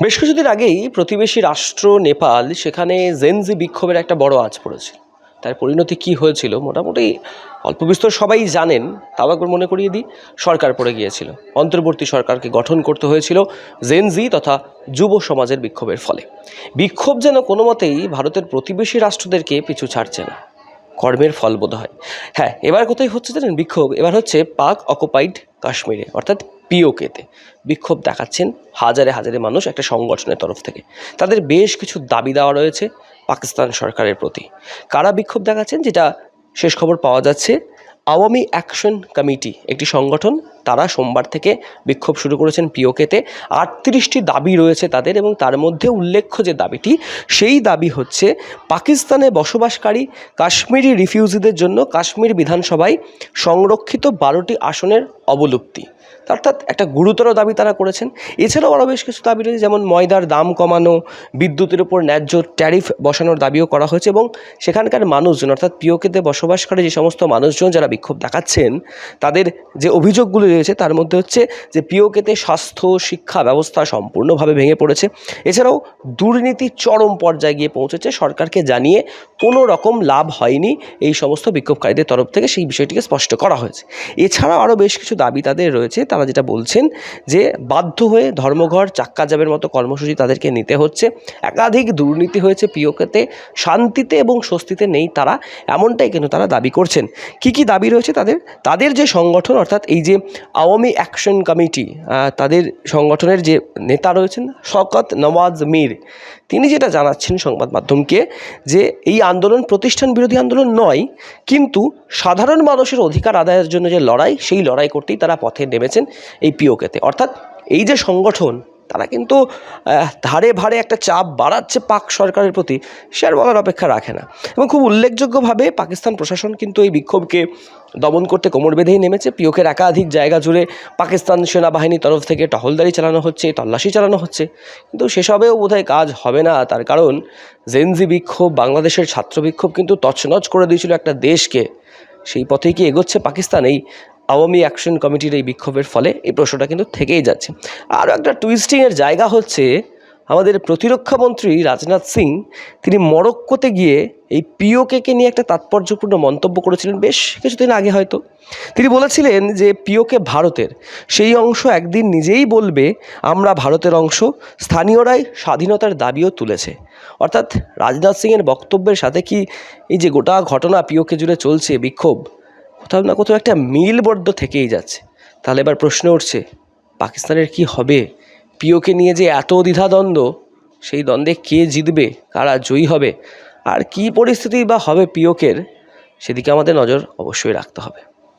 বেশ কিছুদিন আগেই প্রতিবেশী রাষ্ট্র নেপাল সেখানে জেনজি বিক্ষোভের একটা বড় আঁচ পড়েছিল। তার পরিণতি কি হয়েছিল মোটামুটি অল্প বিস্তর সবাই জানেন, তাও একবার মনে করিয়ে দিই, সরকার পড়ে গিয়েছিল। অন্তর্বর্তী সরকারকে গঠন করতে হয়েছিল জেনজি তথা যুব সমাজের বিক্ষোভের ফলে। বিক্ষোভ যেন কোনো মতেই ভারতের প্রতিবেশী রাষ্ট্রদেরকে পিছু ছাড়ছে না। কর্মের ফল বোধ হয় হ্যাঁ এবার কোথায় হচ্ছে জানেন বিক্ষোভ? এবার হচ্ছে পাক অকুপাইড কাশ্মীরে। অর্থাৎ পিওকেতে বিক্ষোভ দেখাচ্ছেন হাজারে হাজারে মানুষ একটা সংগঠনের তরফ থেকে। তাদের বেশ কিছু দাবি দেওয়া রয়েছে পাকিস্তান সরকারের প্রতি। কারা বিক্ষোভ দেখাচ্ছেন যেটা শেষ খবর পাওয়া যাচ্ছে, আওয়ামী অ্যাকশন কমিটি একটি সংগঠন, তারা সোমবার থেকে বিক্ষোভ শুরু করেছেন পিওকেতে। আটত্রিশটি দাবি রয়েছে তাদের এবং তার মধ্যে উল্লেখ্য যে দাবিটি, সেই দাবি হচ্ছে পাকিস্তানে বসবাসকারী কাশ্মীরি রিফিউজিদের জন্য কাশ্মীর বিধানসভায় সংরক্ষিত বারোটি আসনের অবলুপ্তি। অর্থাৎ একটা গুরুতর দাবি তারা করেছেন। এছাড়াও আরও বেশ কিছু দাবি রয়েছে, যেমন ময়দার দাম কমানো, বিদ্যুতের উপর ন্যায্য ট্যারিফ বসানোর দাবিও করা হয়েছে এবং সেখানকার মানুষজন, অর্থাৎ পিওকেতে বসবাসকারী যে সমস্ত মানুষজন যারা বিক্ষোভ দেখাচ্ছেন, তাদের যে অভিযোগগুলো রয়েছে তার মধ্যে হচ্ছে যে পিওকেতে স্বাস্থ্য, শিক্ষা ব্যবস্থা সম্পূর্ণভাবে ভেঙে পড়েছে। এছাড়াও দুর্নীতি চরম পর্যায়ে গিয়ে পৌঁছেছে। সরকারকে জানিয়ে কোনো রকম লাভ হয়নি এই সমস্ত বিক্ষোভকারীদের তরফ থেকে, সেই বিষয়টিকে স্পষ্ট করা হয়েছে। এছাড়াও আরও বেশ কিছু দাবি তাদের রয়েছে তারা যেটা বলছেন যে বাধ্য হয়ে ধর্মঘর চাক্কা যাবের মতো কর্মসূচি তাদেরকে নিতে হচ্ছে। একাধিক দুর্নীতি হয়েছে পিওকেতে, শান্তিতে এবং স্বস্তিতে নেই তারা, এমনটাই কিন্তু তারা দাবি করছেন। কি কি দাবি রয়েছে তাদের? তাদের যে সংগঠন অর্থাৎ এই যে আওয়ামী অ্যাকশন কমিটি তাদের সংগঠনের যে নেতা রয়েছেন শকত নওয়াজ মীর, তিনি যেটা জানাচ্ছেন সংবাদ মাধ্যমকে যে এই আন্দোলন প্রতিষ্ঠান বিরোধী আন্দোলন নয়, কিন্তু সাধারণ মানুষের অধিকার আদায়ের জন্য যে লড়াই, সেই লড়াই করতেই তারা পথে নেমেছেন। এই পিওকেতে অর্থাৎ এই যে সংগঠন, তারা কিন্তু ধারে ভারে একটা চাপ বাড়াচ্ছে পাক সরকারের প্রতি, সে আর বলার অপেক্ষা রাখে না। এবং খুব উল্লেখযোগ্যভাবে পাকিস্তান প্রশাসন কিন্তু এই বিক্ষোভকে দমন করতে কোমর বেঁধেই নেমেছে। পিওকের একাধিক জায়গা জুড়ে পাকিস্তান সেনাবাহিনীর তরফ থেকে টহলদারি চালানো হচ্ছে, তল্লাশি চালানো হচ্ছে। কিন্তু সেসবেও বোধহয় কাজ হবে না, তার কারণ জেনজি বিক্ষোভ, বাংলাদেশের ছাত্র বিক্ষোভ কিন্তু তছনছ করে দিয়েছিল একটা দেশকে। সেই পথেই কি এগোচ্ছে পাকিস্তান? এই আওয়ামী অ্যাকশন কমিটির এই বিক্ষোভের ফলে এই প্রশ্নটা কিন্তু থেকেই যাচ্ছে। আরও একটা টুইস্টিংয়ের জায়গা হচ্ছে, আমাদের প্রতিরক্ষা মন্ত্রী রাজনাথ সিং, তিনি মরক্কোতে গিয়ে এই পিওকেকে নিয়ে একটা তাৎপর্যপূর্ণ মন্তব্য করেছিলেন বেশ কিছুদিন আগে হয়তো। তিনি বলেছিলেন যে পিওকে ভারতের, সেই অংশ একদিন নিজেই বলবে, আমরা ভারতের অংশ, স্থানীয়রাই স্বাধীনতার দাবিও তুলেছে। অর্থাৎ রাজনাথ সিংয়ের বক্তব্যের সাথে কি এই যে গোটা ঘটনা পিওকে জুড়ে চলছে বিক্ষোভ কোথাও না কোথাও একটা মিলবদ্ধ থেকেই যাচ্ছে। তাহলে এবার প্রশ্ন উঠছে, পাকিস্তানের কি হবে? পিওকে নিয়ে যে এত দ্বিধাদ্বন্দ্ব সেই দ্বন্দ্বে কে জিতবে? কারা জয়ী হবে? আর কি পরিস্থিতি বা হবে পিওকের, সেদিকে আমাদের নজর অবশ্যই রাখতে হবে।